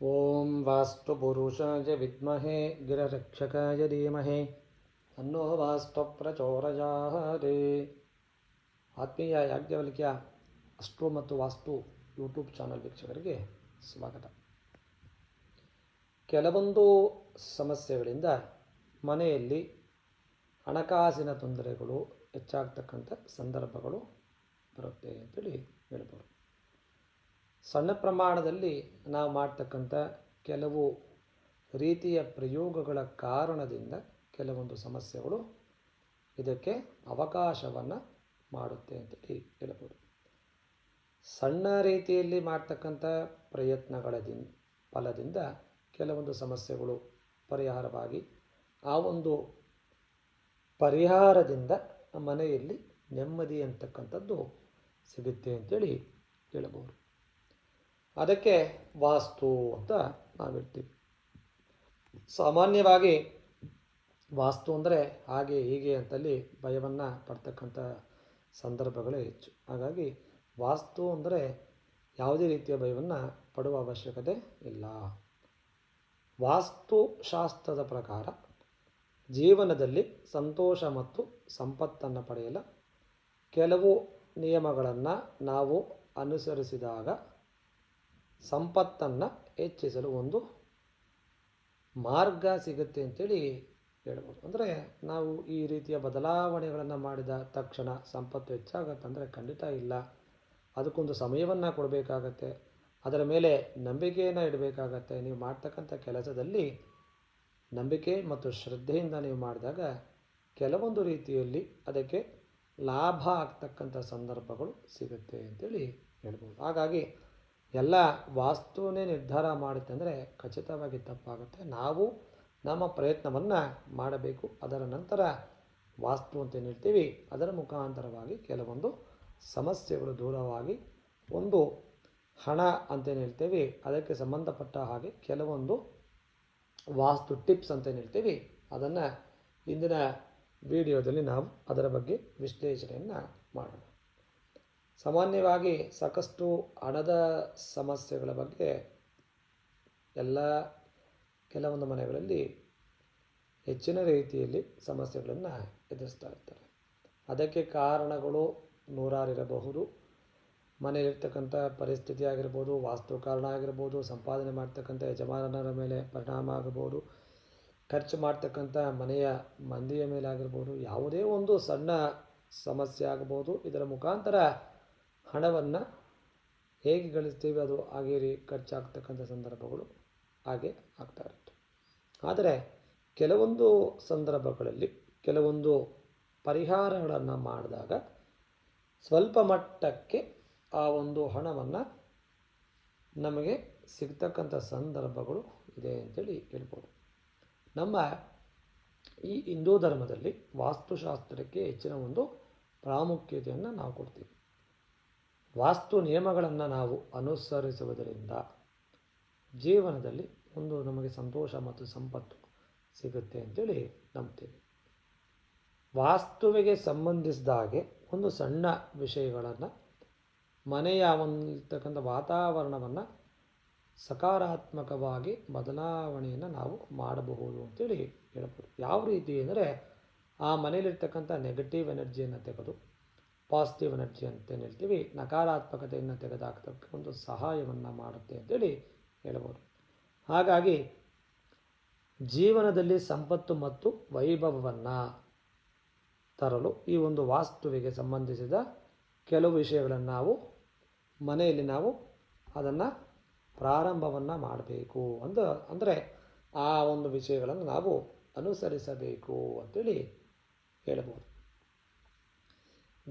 ಓಂ ವಾಸ್ತು ಪುರುಷಾಯ ವಿದ್ಮಹೆ, ಗಿರರಕ್ಷಕಾಯ ಧೀಮಹಿ, ಅನ್ನೋ ವಾಸ್ತು ಪ್ರಚೋರಜಾಹರೇ ಆತ್ಮೀಯ ಯಾಜ್ಞವಲ್ಕ್ಯ ಅಸ್ಟ್ರೋ ಮತ್ತು ವಾಸ್ತು ಯೂಟ್ಯೂಬ್ ಚಾನಲ್ ವೀಕ್ಷಕರಿಗೆ ಸ್ವಾಗತ. ಕೆಲವೊಂದು ಸಮಸ್ಯೆಗಳಿಂದ ಮನೆಯಲ್ಲಿ ಹಣಕಾಸಿನ ತೊಂದರೆಗಳು ಹೆಚ್ಚಾಗ್ತಕ್ಕಂಥ ಸಂದರ್ಭಗಳು ಬರುತ್ತೆ ಅಂತೇಳಿ ಹೇಳ್ಬೋದು. ಸಣ್ಣ ಪ್ರಮಾಣದಲ್ಲಿ ನಾವು ಮಾಡ್ತಕ್ಕಂಥ ಕೆಲವು ರೀತಿಯ ಪ್ರಯೋಗಗಳ ಕಾರಣದಿಂದ ಕೆಲವೊಂದು ಸಮಸ್ಯೆಗಳು ಇದಕ್ಕೆ ಅವಕಾಶವನ್ನು ಮಾಡುತ್ತೆ ಅಂತ ಹೇಳ್ಬೋದು. ಸಣ್ಣ ರೀತಿಯಲ್ಲಿ ಮಾಡ್ತಕ್ಕಂಥ ಪ್ರಯತ್ನಗಳದಿಂದ ಫಲದಿಂದ ಕೆಲವೊಂದು ಸಮಸ್ಯೆಗಳು ಪರಿಹಾರವಾಗಿ ಆ ಒಂದು ಪರಿಹಾರದಿಂದ ಮನೆಯಲ್ಲಿ ನೆಮ್ಮದಿ ಅಂತಕ್ಕಂಥದ್ದು ಸಿಗುತ್ತೆ ಅಂತೇಳಿ ಹೇಳಬಹುದು ಅದಕ್ಕೆ ವಾಸ್ತು ಅಂತ ನಾವಿರ್ತೀವಿ. ಸಾಮಾನ್ಯವಾಗಿ ವಾಸ್ತು ಅಂದರೆ ಹಾಗೆ ಹೀಗೆ ಅಂತಲ್ಲಿ ಭಯವನ್ನು ಪಡ್ತಕ್ಕಂಥ ಸಂದರ್ಭಗಳೇ ಹೆಚ್ಚು. ಹಾಗಾಗಿ ವಾಸ್ತು ಅಂದರೆ ಯಾವುದೇ ರೀತಿಯ ಭಯವನ್ನು ಪಡುವ ಅವಶ್ಯಕತೆ ಇಲ್ಲ. ವಾಸ್ತುಶಾಸ್ತ್ರದ ಪ್ರಕಾರ ಜೀವನದಲ್ಲಿ ಸಂತೋಷ ಮತ್ತು ಸಂಪತ್ತನ್ನು ಪಡೆಯಲು ಕೆಲವು ನಿಯಮಗಳನ್ನು ನಾವು ಅನುಸರಿಸಿದಾಗ ಸಂಪತ್ತನ್ನು ಹೆಚ್ಚಿಸಲು ಒಂದು ಮಾರ್ಗ ಸಿಗುತ್ತೆ ಅಂತೇಳಿ ಹೇಳ್ಬೋದು. ಅಂದರೆ ನಾವು ಈ ರೀತಿಯ ಬದಲಾವಣೆಗಳನ್ನು ಮಾಡಿದ ತಕ್ಷಣ ಸಂಪತ್ತು ಹೆಚ್ಚಾಗತ್ತೆ ಅಂದರೆ ಖಂಡಿತ ಇಲ್ಲ. ಅದಕ್ಕೊಂದು ಸಮಯವನ್ನು ಕೊಡಬೇಕಾಗತ್ತೆ. ಅದರ ಮೇಲೆ ನಂಬಿಕೆಯನ್ನು ಇಡಬೇಕಾಗತ್ತೆ. ನೀವು ಮಾಡ್ತಕ್ಕಂಥ ಕೆಲಸದಲ್ಲಿ ನಂಬಿಕೆ ಮತ್ತು ಶ್ರದ್ಧೆಯಿಂದ ನೀವು ಮಾಡಿದಾಗ ಕೆಲವೊಂದು ರೀತಿಯಲ್ಲಿ ಅದಕ್ಕೆ ಲಾಭ ಆಗ್ತಕ್ಕಂಥ ಸಂದರ್ಭಗಳು ಸಿಗುತ್ತೆ ಅಂತೇಳಿ ಹೇಳ್ಬೋದು. ಹಾಗಾಗಿ ಎಲ್ಲ ವಾಸ್ತುವನ್ನೇ ನಿರ್ಧಾರ ಮಾಡುತ್ತೆ ಅಂದರೆ ಖಚಿತವಾಗಿ ತಪ್ಪಾಗುತ್ತೆ. ನಾವು ನಮ್ಮ ಪ್ರಯತ್ನವನ್ನು ಮಾಡಬೇಕು. ಅದರ ನಂತರ ವಾಸ್ತು ಅಂತ ಏನಿರ್ತೀವಿ, ಅದರ ಮುಖಾಂತರವಾಗಿ ಕೆಲವೊಂದು ಸಮಸ್ಯೆಗಳು ದೂರವಾಗಿ ಒಂದು ಹಣ ಅಂತೇನು ಹೇಳ್ತೀವಿ ಅದಕ್ಕೆ ಸಂಬಂಧಪಟ್ಟ ಹಾಗೆ ಕೆಲವೊಂದು ವಾಸ್ತು ಟಿಪ್ಸ್ ಅಂತೇನು ಹೇಳ್ತೀವಿ ಅದನ್ನು ಇಂದಿನ ವಿಡಿಯೋದಲ್ಲಿ ನಾವು ಅದರ ಬಗ್ಗೆ ವಿಶ್ಲೇಷಣೆಯನ್ನು ಮಾಡೋಣ. ಸಾಮಾನ್ಯವಾಗಿ ಸಾಕಷ್ಟು ಹಣದ ಸಮಸ್ಯೆಗಳ ಬಗ್ಗೆ ಎಲ್ಲ ಕೆಲವೊಂದು ಮನೆಗಳಲ್ಲಿ ಹೆಚ್ಚಿನ ರೀತಿಯಲ್ಲಿ ಸಮಸ್ಯೆಗಳನ್ನು ಎದುರಿಸ್ತಾ ಇರ್ತಾರೆ. ಅದಕ್ಕೆ ಕಾರಣಗಳು ನೂರಾರಿರಬಹುದು. ಮನೆಯಲ್ಲಿರ್ತಕ್ಕಂಥ ಪರಿಸ್ಥಿತಿ ಆಗಿರ್ಬೋದು, ವಾಸ್ತು ಕಾರಣ ಆಗಿರ್ಬೋದು, ಸಂಪಾದನೆ ಮಾಡ್ತಕ್ಕಂಥ ಯಜಮಾನರ ಮೇಲೆ ಪರಿಣಾಮ ಆಗಬಹುದು, ಖರ್ಚು ಮಾಡ್ತಕ್ಕಂಥ ಮನೆಯ ಮಂದಿಯ ಮೇಲೆ ಆಗಿರ್ಬೋದು, ಯಾವುದೇ ಒಂದು ಸಣ್ಣ ಸಮಸ್ಯೆ ಆಗಬಹುದು. ಇದರ ಮುಖಾಂತರ ಹಣವನ್ನು ಹೇಗೆ ಗಳಿಸ್ತೀವಿ ಅದು ಹಾಗೇರಿ ರೀ ಖರ್ಚಾಗ್ತಕ್ಕಂಥ ಸಂದರ್ಭಗಳು ಹಾಗೆ ಆಗ್ತಾ ಇರುತ್ತೆ. ಆದರೆ ಕೆಲವೊಂದು ಸಂದರ್ಭಗಳಲ್ಲಿ ಕೆಲವೊಂದು ಪರಿಹಾರಗಳನ್ನು ಮಾಡಿದಾಗ ಸ್ವಲ್ಪ ಮಟ್ಟಕ್ಕೆ ಆ ಒಂದು ಹಣವನ್ನು ನಮಗೆ ಸಿಗ್ತಕ್ಕಂಥ ಸಂದರ್ಭಗಳು ಇದೆ ಅಂತೇಳಿ ಹೇಳ್ಬೋದು. ನಮ್ಮ ಈ ಹಿಂದೂ ಧರ್ಮದಲ್ಲಿ ವಾಸ್ತುಶಾಸ್ತ್ರಕ್ಕೆ ಹೆಚ್ಚಿನ ಒಂದು ಪ್ರಾಮುಖ್ಯತೆಯನ್ನು ನಾವು ಕೊಡ್ತೀವಿ. ವಾಸ್ತು ನಿಯಮಗಳನ್ನು ನಾವು ಅನುಸರಿಸುವುದರಿಂದ ಜೀವನದಲ್ಲಿ ಒಂದು ನಮಗೆ ಸಂತೋಷ ಮತ್ತು ಸಂಪತ್ತು ಸಿಗುತ್ತೆ ಅಂತೇಳಿ ನಂಬ್ತೀವಿ ವಾಸ್ತುವಿಗೆ ಸಂಬಂಧಿಸಿದ ಹಾಗೆ ಒಂದು ಸಣ್ಣ ವಿಷಯಗಳನ್ನು ಮನೆಯ ಒಂದಿರ್ತಕ್ಕಂಥ ವಾತಾವರಣವನ್ನು ಸಕಾರಾತ್ಮಕವಾಗಿ ಬದಲಾವಣೆಯನ್ನು ನಾವು ಮಾಡಬಹುದು ಅಂತೇಳಿ ಹೇಳ್ಬೋದು ಯಾವ ರೀತಿ ಅಂದರೆ ಆ ಮನೆಯಲ್ಲಿರ್ತಕ್ಕಂಥ ನೆಗೆಟಿವ್ ಎನರ್ಜಿಯನ್ನು ತೆಗೆದು ಪಾಸಿಟಿವ್ ಎನರ್ಜಿ ಅಂತೇನು ಹೇಳ್ತೀವಿ ನಕಾರಾತ್ಮಕತೆಯನ್ನು ತೆಗೆದುಹಾಕ್ತಕ್ಕೆ ಒಂದು ಸಹಾಯವನ್ನು ಮಾಡುತ್ತೆ ಅಂತೇಳಿ ಹೇಳ್ಬೋದು. ಹಾಗಾಗಿ ಜೀವನದಲ್ಲಿ ಸಂಪತ್ತು ಮತ್ತು ವೈಭವವನ್ನು ತರಲು ಈ ಒಂದು ವಾಸ್ತುವಿಗೆ ಸಂಬಂಧಿಸಿದ ಕೆಲವು ವಿಷಯಗಳನ್ನು ನಾವು ಮನೆಯಲ್ಲಿ ನಾವು ಅದನ್ನು ಪ್ರಾರಂಭವನ್ನು ಮಾಡಬೇಕು ಅಂದ, ಅಂದರೆ ಆ ಒಂದು ವಿಷಯಗಳನ್ನು ನಾವು ಅನುಸರಿಸಬೇಕು ಅಂತೇಳಿ ಹೇಳ್ಬೋದು.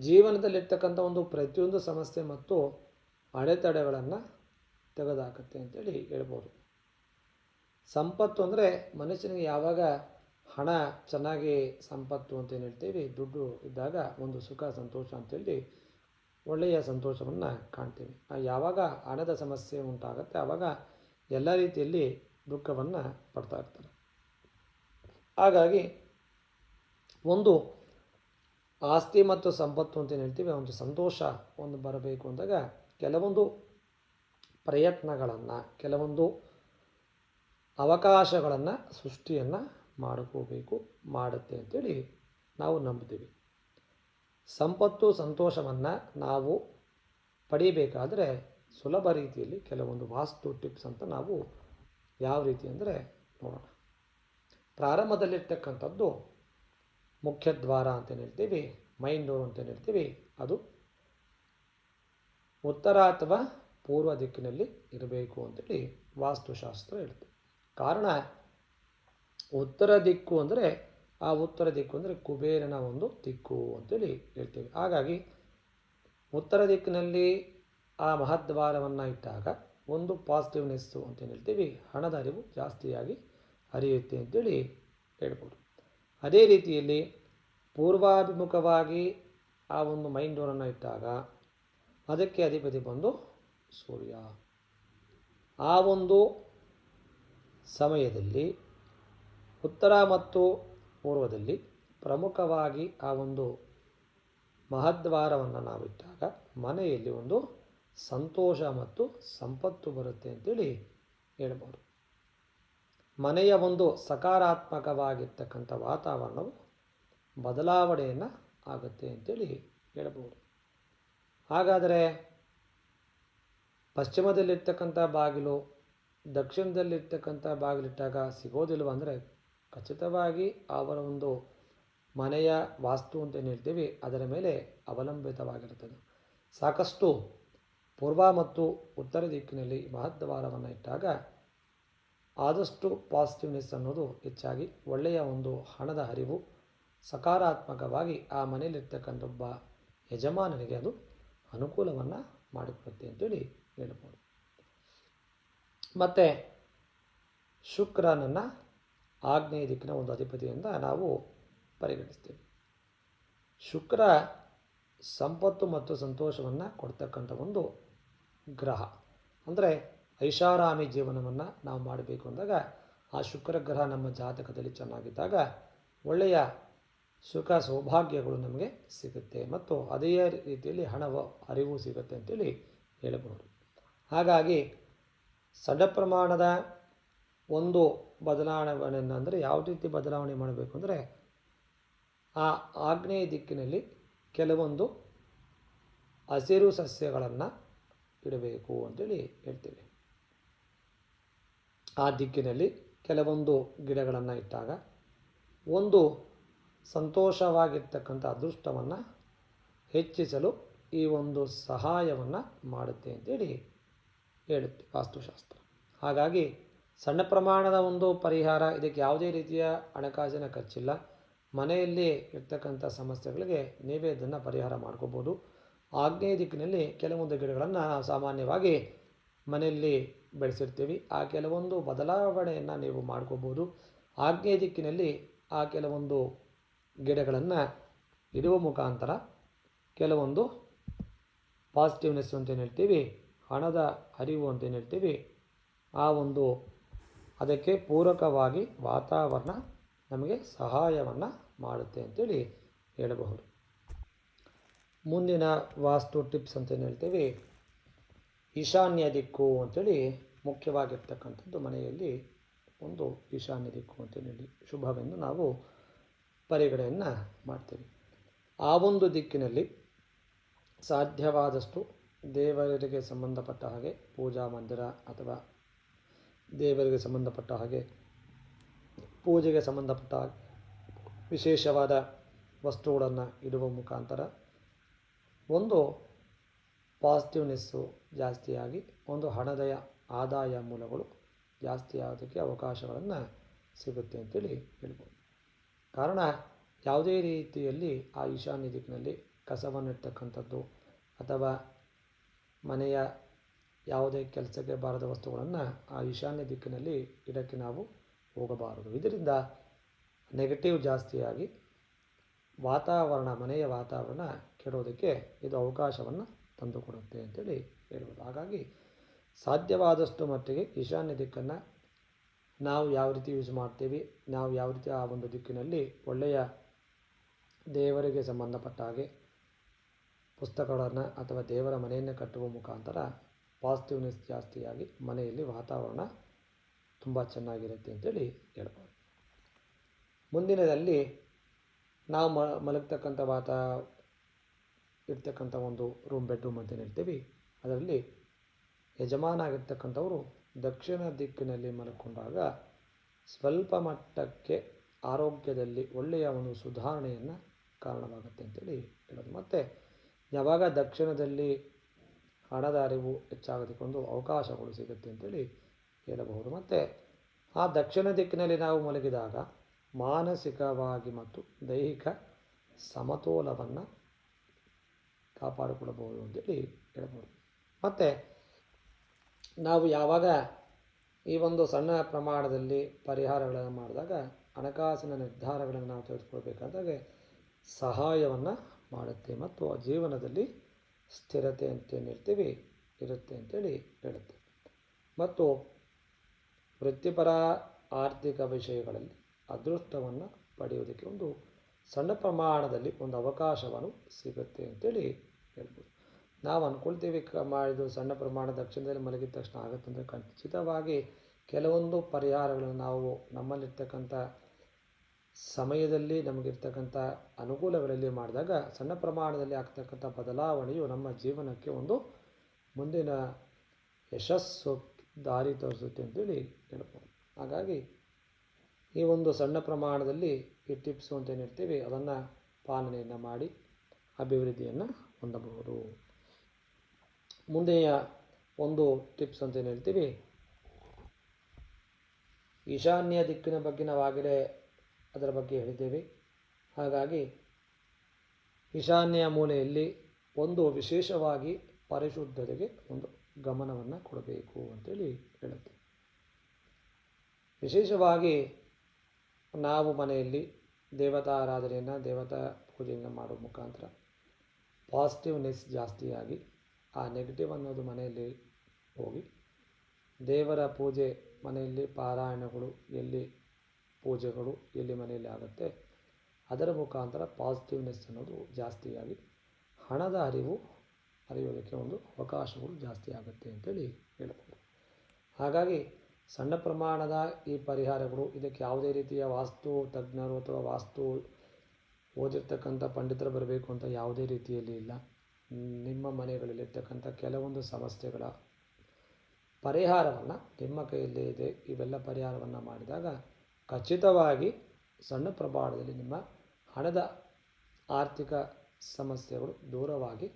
ಜೀವನದಲ್ಲಿರ್ತಕ್ಕಂಥ ಒಂದು ಪ್ರತಿಯೊಂದು ಸಮಸ್ಯೆ ಮತ್ತು ಅಡೆತಡೆಗಳನ್ನು ತೆಗೆದುಹಾಕುತ್ತೆ ಅಂತೇಳಿ ಹೇಳ್ಬೋದು. ಸಂಪತ್ತು ಅಂದರೆ ಮನುಷ್ಯನಿಗೆ ಯಾವಾಗ ಹಣ ಚೆನ್ನಾಗಿ ಸಂಪತ್ತು ಅಂತ ಏನು ಹೇಳ್ತೀವಿ, ದುಡ್ಡು ಇದ್ದಾಗ ಒಂದು ಸುಖ, ಸಂತೋಷ ಅಂತೇಳಿ ಒಳ್ಳೆಯ ಸಂತೋಷವನ್ನು ಕಾಣ್ತೀವಿ. ಯಾವಾಗ ಹಣದ ಸಮಸ್ಯೆ ಉಂಟಾಗುತ್ತೆ ಆವಾಗ ಎಲ್ಲ ರೀತಿಯಲ್ಲಿ ದುಃಖವನ್ನು ಪಡ್ತಾ ಇರ್ತಾರೆ. ಹಾಗಾಗಿ ಒಂದು ಆಸ್ತಿ ಮತ್ತು ಸಂಪತ್ತು ಅಂತ ಏನು ಹೇಳ್ತೀವಿ? ಒಂದು ಸಂತೋಷ ಒಂದು ಬರಬೇಕು ಅಂದಾಗ ಕೆಲವೊಂದು ಪ್ರಯತ್ನಗಳನ್ನು, ಕೆಲವೊಂದು ಅವಕಾಶಗಳನ್ನು, ಸೃಷ್ಟಿಯನ್ನು ಮಾಡ್ಕೋಬೇಕು, ಮಾಡುತ್ತೆ ಅಂತೇಳಿ ನಾವು ನಂಬ್ತೀವಿ ಸಂಪತ್ತು, ಸಂತೋಷವನ್ನು ನಾವು ಪಡಿಬೇಕಾದರೆ ಸುಲಭ ರೀತಿಯಲ್ಲಿ ಕೆಲವೊಂದು ವಾಸ್ತು ಟಿಪ್ಸ್ ಅಂತ ನಾವು ಯಾವ ರೀತಿ ಅಂದರೆ ನೋಡೋಣ. ಪ್ರಾರಂಭದಲ್ಲಿರ್ತಕ್ಕಂಥದ್ದು ಮುಖ್ಯ ದ್ವಾರ ಅಂತೇನು ಹೇಳ್ತೀವಿ ಮೈನ್ ಡೋರ್ ಅಂತ ಹೇಳ್ತೀವಿ, ಅದು ಉತ್ತರ ಅಥವಾ ಪೂರ್ವ ದಿಕ್ಕಿನಲ್ಲಿ ಇರಬೇಕು ಅಂತೇಳಿ ವಾಸ್ತುಶಾಸ್ತ್ರ ಹೇಳುತ್ತೆ ಕಾರಣ, ಉತ್ತರ ದಿಕ್ಕು ಅಂದರೆ, ಆ ಉತ್ತರ ದಿಕ್ಕು ಅಂದರೆ ಕುಬೇರನ ಒಂದು ದಿಕ್ಕು ಅಂತೇಳಿ ಹೇಳ್ತೀವಿ. ಹಾಗಾಗಿ, ಉತ್ತರ ದಿಕ್ಕಿನಲ್ಲಿ ಆ ಮಹದ್ವಾರವನ್ನು ಇಟ್ಟಾಗ ಒಂದು ಪಾಸಿಟಿವ್ನೆಸ್ಸು ಅಂತ ಹೇಳ್ತೀವಿ, ಹಣದ ಅರಿವು ಜಾಸ್ತಿಯಾಗಿ ಹರಿಯುತ್ತೆ ಅಂತೇಳಿ ಹೇಳ್ಬೋದು. ಅದೇ ರೀತಿಯಲ್ಲಿ ಪೂರ್ವಾಭಿಮುಖವಾಗಿ ಆ ಒಂದು ಮೈಂಡ್ ಡೋರನ್ನು ಇಟ್ಟಾಗ ಅದಕ್ಕೆ ಅಧಿಪತಿ ಬಂದು ಸೂರ್ಯ. ಆ ಒಂದು ಸಮಯದಲ್ಲಿ, ಉತ್ತರ ಮತ್ತು ಪೂರ್ವದಲ್ಲಿ ಪ್ರಮುಖವಾಗಿ ಆ ಒಂದು ಮಹದ್ವಾರವನ್ನು ನಾವಿಟ್ಟಾಗ ಮನೆಯಲ್ಲಿ ಒಂದು ಸಂತೋಷ ಮತ್ತು ಸಂಪತ್ತು ಬರುತ್ತೆ ಅಂತೇಳಿ ಹೇಳ್ಬೋದು. ಮನೆಯ ಒಂದು ಸಕಾರಾತ್ಮಕವಾಗಿರ್ತಕ್ಕಂಥ ವಾತಾವರಣವು ಬದಲಾವಣೆಯನ್ನು ಆಗುತ್ತೆ ಅಂತೇಳಿ ಹೇಳಬಹುದು. ಹಾಗಾದರೆ ಪಶ್ಚಿಮದಲ್ಲಿರ್ತಕ್ಕಂಥ ಬಾಗಿಲು, ದಕ್ಷಿಣದಲ್ಲಿರ್ತಕ್ಕಂಥ ಬಾಗಿಲಿಟ್ಟಾಗ ಸಿಗೋದಿಲ್ವ ಅಂದರೆ ಖಚಿತವಾಗಿ ಅವರ ಒಂದು ಮನೆಯ ವಾಸ್ತು ಅಂತ ಹೇಳ್ತೀವಿ, ಅದರ ಮೇಲೆ ಅವಲಂಬಿತವಾಗಿರುತ್ತದೆ. ಸಾಕಷ್ಟು ಪೂರ್ವ ಮತ್ತು ಉತ್ತರ ದಿಕ್ಕಿನಲ್ಲಿ ಮಹದ್ವಾರವನ್ನು ಇಟ್ಟಾಗ ಆದಷ್ಟು ಪಾಸಿಟಿವ್ನೆಸ್ ಅನ್ನೋದು ಹೆಚ್ಚಾಗಿ ಒಳ್ಳೆಯ ಒಂದು ಹಣದ ಹರಿವು ಸಕಾರಾತ್ಮಕವಾಗಿ ಆ ಮನೆಯಲ್ಲಿರ್ತಕ್ಕಂಥ ಒಬ್ಬ ಯಜಮಾನನಿಗೆ ಅದು ಅನುಕೂಲವನ್ನು ಮಾಡಿಕೊಡುತ್ತೆ ಅಂತೇಳಿ ಹೇಳ್ಬೋದು ಮತ್ತು ಶುಕ್ರನನ್ನು ಆಗ್ನೇಯ ದಿಕ್ಕಿನ ಒಂದು ಅಧಿಪತಿಯಿಂದ ನಾವು ಪರಿಗಣಿಸ್ತೀವಿ. ಶುಕ್ರ ಸಂಪತ್ತು ಮತ್ತು ಸಂತೋಷವನ್ನು ಕೊಡ್ತಕ್ಕಂಥ ಒಂದು ಗ್ರಹ. ಅಂದರೆ ಐಷಾರಾಮಿ ಜೀವನವನ್ನು ನಾವು ಮಾಡಬೇಕು ಅಂದಾಗ ಆ ಶುಕ್ರ ಗ್ರಹ ನಮ್ಮ ಜಾತಕದಲ್ಲಿ ಚೆನ್ನಾಗಿದ್ದಾಗ ಒಳ್ಳೆಯ ಸುಖ ಸೌಭಾಗ್ಯಗಳು ನಮಗೆ ಸಿಗುತ್ತೆ ಮತ್ತು ಅದೇ ರೀತಿಯಲ್ಲಿ ಹಣವ, ಅರಿವು ಸಿಗುತ್ತೆ ಅಂತೇಳಿ ಹೇಳಬಹುದು. ಹಾಗಾಗಿ ಸಣ್ಣ ಪ್ರಮಾಣದ ಒಂದು ಬದಲಾವಣೆ ಅಂದರೆ ಯಾವ ರೀತಿ ಬದಲಾವಣೆ ಮಾಡಬೇಕು ಅಂದರೆ ಆ ಆಗ್ನೇಯ ದಿಕ್ಕಿನಲ್ಲಿ ಕೆಲವೊಂದು ಹಸಿರು ಸಸ್ಯಗಳನ್ನು ಇಡಬೇಕು ಅಂತೇಳಿ ಹೇಳ್ತೀವಿ. ಆ ದಿಕ್ಕಿನಲ್ಲಿ ಕೆಲವೊಂದು ಗಿಡಗಳನ್ನು ಇಟ್ಟಾಗ ಒಂದು ಸಂತೋಷವಾಗಿರ್ತಕ್ಕಂಥ ಅದೃಷ್ಟವನ್ನು ಹೆಚ್ಚಿಸಲು ಈ ಒಂದು ಸಹಾಯವನ್ನು ಮಾಡುತ್ತೆ ಅಂತೇಳಿ ಹೇಳುತ್ತೆ ವಾಸ್ತುಶಾಸ್ತ್ರ. ಹಾಗಾಗಿ ಸಣ್ಣ ಪ್ರಮಾಣದ ಒಂದು ಪರಿಹಾರ, ಇದಕ್ಕೆ ಯಾವುದೇ ರೀತಿಯ ಹಣಕಾಸಿನ ಖರ್ಚಿಲ್ಲ. ಮನೆಯಲ್ಲಿ ಇರ್ತಕ್ಕಂಥ ಸಮಸ್ಯೆಗಳಿಗೆ ನೀವೇ ಇದನ್ನು ಪರಿಹಾರ ಮಾಡ್ಕೋಬೋದು. ಆಗ್ನೇಯ ದಿಕ್ಕಿನಲ್ಲಿ ಕೆಲವೊಂದು ಗಿಡಗಳನ್ನು ಸಾಮಾನ್ಯವಾಗಿ ಮನೆಯಲ್ಲಿ ಬೆಳೆಸಿರ್ತೀವಿ. ಆ ಕೆಲವೊಂದು ಬದಲಾವಣೆಯನ್ನು ನೀವು ಮಾಡ್ಕೋಬೋದು. ಆಗ್ನೇಯ ದಿಕ್ಕಿನಲ್ಲಿ ಆ ಕೆಲವೊಂದು ಗಿಡಗಳನ್ನು ಇಡುವ ಮುಖಾಂತರ ಕೆಲವೊಂದು ಪಾಸಿಟಿವ್ನೆಸ್ ಅಂತೇನು ಹೇಳ್ತೀವಿ, ಹಣದ ಅರಿವು ಅಂತೇನು ಹೇಳ್ತೀವಿ, ಆ ಒಂದು ಅದಕ್ಕೆ ಪೂರಕವಾಗಿ ವಾತಾವರಣ ನಮಗೆ ಸಹಾಯವನ್ನು ಮಾಡುತ್ತೆ ಅಂತೇಳಿ ಹೇಳಬಹುದು. ಮುಂದಿನ ವಾಸ್ತು ಟಿಪ್ಸ್ ಅಂತೇನು ಹೇಳ್ತೀವಿ, ಈಶಾನ್ಯ ದಿಕ್ಕು ಅಂತೇಳಿ ಮುಖ್ಯವಾಗಿರ್ತಕ್ಕಂಥದ್ದು ಮನೆಯಲ್ಲಿ ಒಂದು ಈಶಾನ್ಯ ದಿಕ್ಕು ಅಂತೇಳಿ ಹೇಳಿ, ಶುಭವೆಂದು ನಾವು ಪರಿಗಣೆಯನ್ನು ಮಾಡ್ತೀವಿ. ಆ ಒಂದು ದಿಕ್ಕಿನಲ್ಲಿ ಸಾಧ್ಯವಾದಷ್ಟು ದೇವರಿಗೆ ಸಂಬಂಧಪಟ್ಟ ಹಾಗೆ ಪೂಜಾ ಮಂದಿರ ಅಥವಾ ದೇವರಿಗೆ ಸಂಬಂಧಪಟ್ಟ ಹಾಗೆ ಪೂಜೆಗೆ ಸಂಬಂಧಪಟ್ಟ ವಿಶೇಷವಾದ ವಸ್ತುಗಳನ್ನು ಇಡುವ ಮುಖಾಂತರ ಒಂದು ಪಾಸಿಟಿವ್ನೆಸ್ಸು ಜಾಸ್ತಿಯಾಗಿ ಒಂದು ಹಣದ ಆದಾಯ ಮೂಲಗಳು ಜಾಸ್ತಿ ಆಗೋದಕ್ಕೆ ಅವಕಾಶಗಳನ್ನು ಸಿಗುತ್ತೆ ಅಂತೇಳಿ ಹೇಳ್ಬೋದು. ಕಾರಣ ಯಾವುದೇ ರೀತಿಯಲ್ಲಿ ಆ ಈಶಾನ್ಯ ದಿಕ್ಕಿನಲ್ಲಿ ಕಸವನ್ನಿಡ್ತಕ್ಕಂಥದ್ದು ಅಥವಾ ಮನೆಯ ಯಾವುದೇ ಕೆಲಸಕ್ಕೆ ಬಾರದ ವಸ್ತುಗಳನ್ನು ಆ ಈಶಾನ್ಯ ದಿಕ್ಕಿನಲ್ಲಿ ಇಡಕ್ಕೆ ನಾವು ಹೋಗಬಾರದು. ಇದರಿಂದ ನೆಗೆಟಿವ್ ಜಾಸ್ತಿಯಾಗಿ ವಾತಾವರಣ, ಮನೆಯ ವಾತಾವರಣ ಕೆಡೋದಕ್ಕೆ ಇದು ಅವಕಾಶವನ್ನು ತಂದುಕೊಡುತ್ತೆ ಅಂತೇಳಿ ಹೇಳ್ಬೋದು ಹಾಗಾಗಿ ಸಾಧ್ಯವಾದಷ್ಟು ಮಟ್ಟಿಗೆ ಈಶಾನ್ಯ ದಿಕ್ಕನ್ನು ನಾವು ಯಾವ ರೀತಿ ಯೂಸ್ ಮಾಡ್ತೀವಿ, ನಾವು ಯಾವ ರೀತಿ ಆ ಒಂದು ದಿಕ್ಕಿನಲ್ಲಿ ಒಳ್ಳೆಯ ದೇವರಿಗೆ ಸಂಬಂಧಪಟ್ಟ ಹಾಗೆ ಪುಸ್ತಕಗಳನ್ನು ಅಥವಾ ದೇವರ ಮನೆಯನ್ನು ಕಟ್ಟುವ ಮುಖಾಂತರ ಪಾಸಿಟಿವ್ನೆಸ್ ಜಾಸ್ತಿಯಾಗಿ ಮನೆಯಲ್ಲಿ ವಾತಾವರಣ ತುಂಬ ಚೆನ್ನಾಗಿರುತ್ತೆ ಅಂತೇಳಿ ಹೇಳ್ಬೋದು. ಮುಂದಿನದಲ್ಲಿ ನಾವು ಮಲಗ್ತಕ್ಕಂಥ ವಾತ ಇರ್ತಕ್ಕಂಥ ಒಂದು ರೂಮ್ ಬೆಡ್ರೂಮ್ ಅಂತ ಹೇಳ್ತೀವಿ. ಅದರಲ್ಲಿ ಯಜಮಾನ ಆಗಿರ್ತಕ್ಕಂಥವರು ದಕ್ಷಿಣ ದಿಕ್ಕಿನಲ್ಲಿ ಮಲ್ಕೊಂಡಾಗ ಸ್ವಲ್ಪ ಮಟ್ಟಕ್ಕೆ ಆರೋಗ್ಯದಲ್ಲಿ ಒಳ್ಳೆಯ ಒಂದು ಸುಧಾರಣೆಯನ್ನು ಕಾರಣವಾಗುತ್ತೆ ಅಂತೇಳಿ ಹೇಳೋದು. ಮತ್ತು ಯಾವಾಗ ದಕ್ಷಿಣದಲ್ಲಿ ಹಣದ ಅರಿವು ಹೆಚ್ಚಾಗದಿಕೊಂಡು ಅವಕಾಶಗಳು ಸಿಗುತ್ತೆ ಅಂತೇಳಿ ಹೇಳಬಹುದು. ಮತ್ತು ಆ ದಕ್ಷಿಣ ದಿಕ್ಕಿನಲ್ಲಿ ನಾವು ಮಲಗಿದಾಗ ಮಾನಸಿಕವಾಗಿ ಮತ್ತು ದೈಹಿಕ ಸಮತೋಲವನ್ನು ಕಾಪಾಡಿಕೊಳ್ಳಬಹುದು ಅಂತೇಳಿ ಹೇಳ್ಬೋದು ಮತ್ತು ನಾವು ಯಾವಾಗ ಈ ಒಂದು ಸಣ್ಣ ಪ್ರಮಾಣದಲ್ಲಿ ಪರಿಹಾರಗಳನ್ನು ಮಾಡಿದಾಗ, ಹಣಕಾಸಿನ ನಿರ್ಧಾರಗಳನ್ನು ನಾವು ತೆಗೆದುಕೊಳ್ಬೇಕಾದಾಗ ಸಹಾಯವನ್ನು ಮಾಡುತ್ತೆ ಮತ್ತು ಜೀವನದಲ್ಲಿ ಸ್ಥಿರತೆ ಅಂತ ಹೇಳ್ತೀವಿ ಇರುತ್ತೆ ಅಂತೇಳಿ ಹೇಳುತ್ತೆ. ಮತ್ತು ವೃತ್ತಿಪರ ಆರ್ಥಿಕ ವಿಷಯಗಳಲ್ಲಿ ಅದೃಷ್ಟವನ್ನು ಪಡೆಯೋದಕ್ಕೆ ಒಂದು ಸಣ್ಣ ಪ್ರಮಾಣದಲ್ಲಿ ಒಂದು ಅವಕಾಶವನ್ನು ಸಿಗುತ್ತೆ ಅಂತೇಳಿ ಹೇಳ್ಬೋದು. ನಾವು ಅಂದ್ಕೊಳ್ತೀವಿ ಕ ಸಣ್ಣ ಪ್ರಮಾಣ ದಕ್ಷಿಣದಲ್ಲಿ ಮಲಗಿದ ತಕ್ಷಣ ಆಗುತ್ತೆ ಅಂದರೆ ಖಚಿತವಾಗಿ ಕೆಲವೊಂದು ಪರಿಹಾರಗಳನ್ನು ನಾವು ನಮ್ಮಲ್ಲಿರ್ತಕ್ಕಂಥ ಸಮಯದಲ್ಲಿ ನಮಗಿರ್ತಕ್ಕಂಥ ಅನುಕೂಲಗಳಲ್ಲಿ ಮಾಡಿದಾಗ ಸಣ್ಣ ಪ್ರಮಾಣದಲ್ಲಿ ಆಗ್ತಕ್ಕಂಥ ಬದಲಾವಣೆಯು ನಮ್ಮ ಜೀವನಕ್ಕೆ ಒಂದು ಮುಂದಿನ ಯಶಸ್ಸು ದಾರಿ ತೋರಿಸುತ್ತೆ ಅಂತೇಳಿ ಹೇಳ್ಬೋದು. ಹಾಗಾಗಿ ಈ ಒಂದು ಸಣ್ಣ ಪ್ರಮಾಣದಲ್ಲಿ ಈ ಟಿಪ್ಸು ಅಂತ ಏನಿರ್ತೀವಿ ಅದನ್ನು ಪಾಲನೆಯನ್ನು ಮಾಡಿ ಅಭಿವೃದ್ಧಿಯನ್ನು ಹೊಂದಬಹುದು. ಮುಂದೆಯ ಒಂದು ಟಿಪ್ಸ್ ಅಂತ ಏನು ಹೇಳ್ತೀವಿ? ಈಶಾನ್ಯ ದಿಕ್ಕಿನ ಬಗ್ಗೆ ನಾವಾಗಲೇ ಅದರ ಬಗ್ಗೆ ಹೇಳಿದ್ದೇವೆ. ಹಾಗಾಗಿ ಈಶಾನ್ಯ ಮೂಲೆಯಲ್ಲಿ ಒಂದು ವಿಶೇಷವಾಗಿ ಪರಿಶುದ್ಧತೆಗೆ ಒಂದು ಗಮನವನ್ನು ಕೊಡಬೇಕು ಅಂತೇಳಿ ಹೇಳುತ್ತೆ. ವಿಶೇಷವಾಗಿ ನಾವು ಮನೆಯಲ್ಲಿ ದೇವತಾ ಆರಾಧನೆಯನ್ನು, ದೇವತಾ ಪೂಜೆಯನ್ನು ಮಾಡುವ ಮುಖಾಂತರ ಪಾಸಿಟಿವ್ನೆಸ್ ಜಾಸ್ತಿಯಾಗಿ ಆ ನೆಗೆಟಿವ್ ಅನ್ನೋದು ಮನೆಯಲ್ಲಿ ಹೋಗಿ ದೇವರ ಪೂಜೆ ಮನೆಯಲ್ಲಿ ಪಾರಾಯಣಗಳು ಎಲ್ಲಿ ಪೂಜೆಗಳು ಎಲ್ಲಿ ಮನೆಯಲ್ಲಿ ಆಗುತ್ತೆ, ಅದರ ಮುಖಾಂತರ ಪಾಸಿಟಿವ್ನೆಸ್ ಅನ್ನೋದು ಜಾಸ್ತಿಯಾಗಿ ಹಣದ ಅರಿವು ಅರಿಯೋದಕ್ಕೆ ಒಂದು ಅವಕಾಶಗಳು ಜಾಸ್ತಿ ಆಗುತ್ತೆ ಅಂತೇಳಿ ಹೇಳ್ಬೋದು. ಹಾಗಾಗಿ ಸಣ್ಣ ಪ್ರಮಾಣದ ಈ ಪರಿಹಾರಗಳು ಇದಕ್ಕೆ ಯಾವುದೇ ರೀತಿಯ ವಾಸ್ತು ತಜ್ಞರು ಅಥವಾ ವಾಸ್ತು ಓದಿರ್ತಕ್ಕಂಥ ಪಂಡಿತರು ಬರಬೇಕು ಅಂತ ಯಾವುದೇ ರೀತಿಯಲ್ಲಿ ಇಲ್ಲ. ನಿಮ್ಮ ಮನೆಗಳಲ್ಲಿರ್ತಕ್ಕಂಥ ಕೆಲವೊಂದು ಸಮಸ್ಯೆಗಳ ಪರಿಹಾರವನ್ನು ನಿಮ್ಮ ಕೈಯಲ್ಲೇ ಇದೆ. ಇವೆಲ್ಲ ಪರಿಹಾರವನ್ನು ಮಾಡಿದಾಗ ಖಚಿತವಾಗಿ ಸಣ್ಣ ಪ್ರಮಾಣದಲ್ಲಿ ನಿಮ್ಮ ಹಣದ ಆರ್ಥಿಕ ಸಮಸ್ಯೆಗಳು ದೂರವಾಗಿ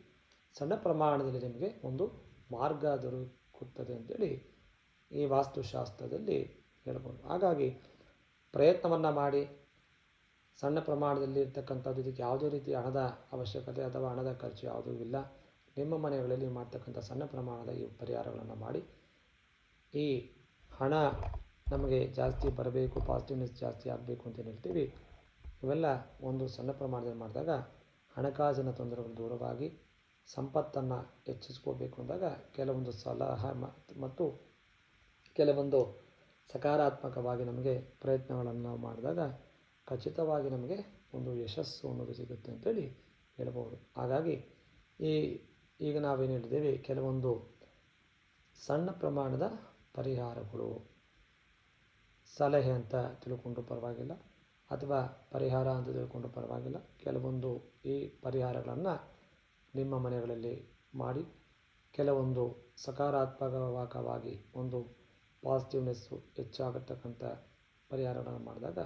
ಸಣ್ಣ ಪ್ರಮಾಣದಲ್ಲಿ ನಿಮಗೆ ಒಂದು ಮಾರ್ಗ ದೊರಕುತ್ತದೆ ಅಂತೇಳಿ ಈ ವಾಸ್ತುಶಾಸ್ತ್ರದಲ್ಲಿ ಹೇಳ್ಬೋದು. ಹಾಗಾಗಿ ಪ್ರಯತ್ನವನ್ನು ಮಾಡಿ ಸಣ್ಣ ಪ್ರಮಾಣದಲ್ಲಿ ಇರ್ತಕ್ಕಂಥದ್ದು, ಇದಕ್ಕೆ ಯಾವುದೇ ರೀತಿಯ ಹಣದ ಅವಶ್ಯಕತೆ ಅಥವಾ ಹಣದ ಖರ್ಚು ಯಾವುದೂ ಇಲ್ಲ. ನಿಮ್ಮ ಮನೆಗಳಲ್ಲಿ ಮಾಡ್ತಕ್ಕಂಥ ಸಣ್ಣ ಪ್ರಮಾಣದ ಈ ಪರಿಹಾರಗಳನ್ನು ಮಾಡಿ. ಈ ಹಣ ನಮಗೆ ಜಾಸ್ತಿ ಬರಬೇಕು, ಪಾಸಿಟಿವ್ನೆಸ್ ಜಾಸ್ತಿ ಆಗಬೇಕು ಅಂತ ಹೇಳ್ತೀವಿ. ಇವೆಲ್ಲ ಒಂದು ಸಣ್ಣ ಪ್ರಮಾಣದಲ್ಲಿ ಮಾಡಿದಾಗ ಹಣಕಾಸಿನ ತೊಂದರೆಗಳು ದೂರವಾಗಿ ಸಂಪತ್ತನ್ನು ಹೆಚ್ಚಿಸ್ಕೋಬೇಕು ಅಂದಾಗ ಕೆಲವೊಂದು ಸಲಹೆ ಮತ್ತು ಕೆಲವೊಂದು ಸಕಾರಾತ್ಮಕವಾಗಿ ನಮಗೆ ಪ್ರಯತ್ನಗಳನ್ನು ಮಾಡಿದಾಗ ಖಚಿತವಾಗಿ ನಮಗೆ ಒಂದು ಯಶಸ್ಸು ಅನ್ನೋದು ಸಿಗುತ್ತೆ ಅಂತೇಳಿ ಹೇಳಬಹುದು ಹಾಗಾಗಿ ಈ, ಈಗ ನಾವೇನು ಹೇಳಿದ್ದೇವೆ, ಕೆಲವೊಂದು ಸಣ್ಣ ಪ್ರಮಾಣದ ಪರಿಹಾರಗಳು. ಸಲಹೆ ಅಂತ ತಿಳ್ಕೊಂಡು ಪರವಾಗಿಲ್ಲ, ಅಥವಾ ಪರಿಹಾರ ಅಂತ ತಿಳ್ಕೊಂಡು ಪರವಾಗಿಲ್ಲ. ಕೆಲವೊಂದು ಈ ಪರಿಹಾರಗಳನ್ನು ನಿಮ್ಮ ಮನೆಗಳಲ್ಲಿ ಮಾಡಿ, ಕೆಲವೊಂದು ಸಕಾರಾತ್ಮಕವಾಗಿ ಒಂದು ಪಾಸಿಟಿವ್ನೆಸ್ಸು ಹೆಚ್ಚಾಗತಕ್ಕಂಥ ಪರಿಹಾರಗಳನ್ನು ಮಾಡಿದಾಗ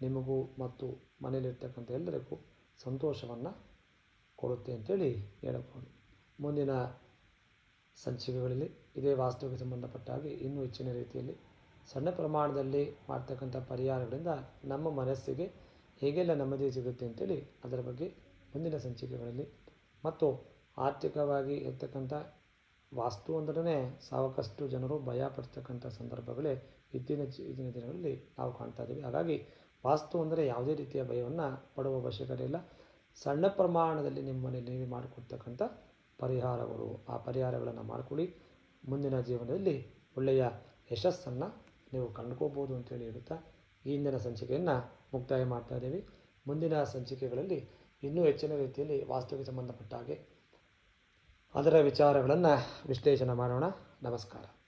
ನಿಮಗೂ ಮತ್ತು ಮನೆಯಲ್ಲಿರ್ತಕ್ಕಂಥ ಎಲ್ಲರಿಗೂ ಸಂತೋಷವನ್ನು ಕೊಡುತ್ತೆ ಅಂತೇಳಿ ಹೇಳಬಹುದು. ಮುಂದಿನ ಸಂಚಿಕೆಗಳಲ್ಲಿ ಇದೇ ವಾಸ್ತುವಿಗೆ ಸಂಬಂಧಪಟ್ಟ ಹಾಗೆ ಇನ್ನೂ ಹೆಚ್ಚಿನ ರೀತಿಯಲ್ಲಿ ಸಣ್ಣ ಪ್ರಮಾಣದಲ್ಲಿ ಮಾಡ್ತಕ್ಕಂಥ ಪರಿಹಾರಗಳಿಂದ ನಮ್ಮ ಮನಸ್ಸಿಗೆ ಹೇಗೆಲ್ಲ ನೆಮ್ಮದಿ ಸಿಗುತ್ತೆ ಅಂತೇಳಿ ಅದರ ಬಗ್ಗೆ ಮುಂದಿನ ಸಂಚಿಕೆಗಳಲ್ಲಿ ಮತ್ತು ಆರ್ಥಿಕವಾಗಿ ಇರ್ತಕ್ಕಂಥ ವಾಸ್ತು ಅಂದ್ರೆ ಸಾಕಷ್ಟು ಜನರು ಭಯ ಪಡ್ತಕ್ಕಂಥ ಸಂದರ್ಭಗಳೇ ಇದ್ದಿನ ಇದಿನ ದಿನಗಳಲ್ಲಿ ನಾವು ಕಾಣ್ತಾ ಇದ್ದೀವಿ. ಹಾಗಾಗಿ ವಾಸ್ತು ಅಂದರೆ ಯಾವುದೇ ರೀತಿಯ ಭಯವನ್ನು ಪಡುವ ಅವಶ್ಯಕತೆ ಇಲ್ಲ. ಸಣ್ಣ ಪ್ರಮಾಣದಲ್ಲಿ ನಿಮ್ಮನ್ನು ನೀವು ಮಾಡಿಕೊಡ್ತಕ್ಕಂಥ ಪರಿಹಾರಗಳು. ಆ ಪರಿಹಾರಗಳನ್ನು ಮಾಡಿಕೊಡಿ ಮುಂದಿನ ಜೀವನದಲ್ಲಿ ಒಳ್ಳೆಯ ಯಶಸ್ಸನ್ನು ನೀವು ಕಂಡುಕೋಬೋದು ಅಂತೇಳಿ ಹೇಳುತ್ತಾ, ಈ ಇಂದಿನ ಸಂಚಿಕೆಯನ್ನು ಮುಕ್ತಾಯ ಮಾಡ್ತಾ ಇದ್ದೀವಿ. ಮುಂದಿನ ಸಂಚಿಕೆಗಳಲ್ಲಿ ಇನ್ನೂ ಹೆಚ್ಚಿನ ರೀತಿಯಲ್ಲಿ ವಾಸ್ತುವಿಗೆ ಸಂಬಂಧಪಟ್ಟ ಹಾಗೆ ಅದರ ವಿಚಾರಗಳನ್ನು ವಿಶ್ಲೇಷಣೆ ಮಾಡೋಣ. ನಮಸ್ಕಾರ.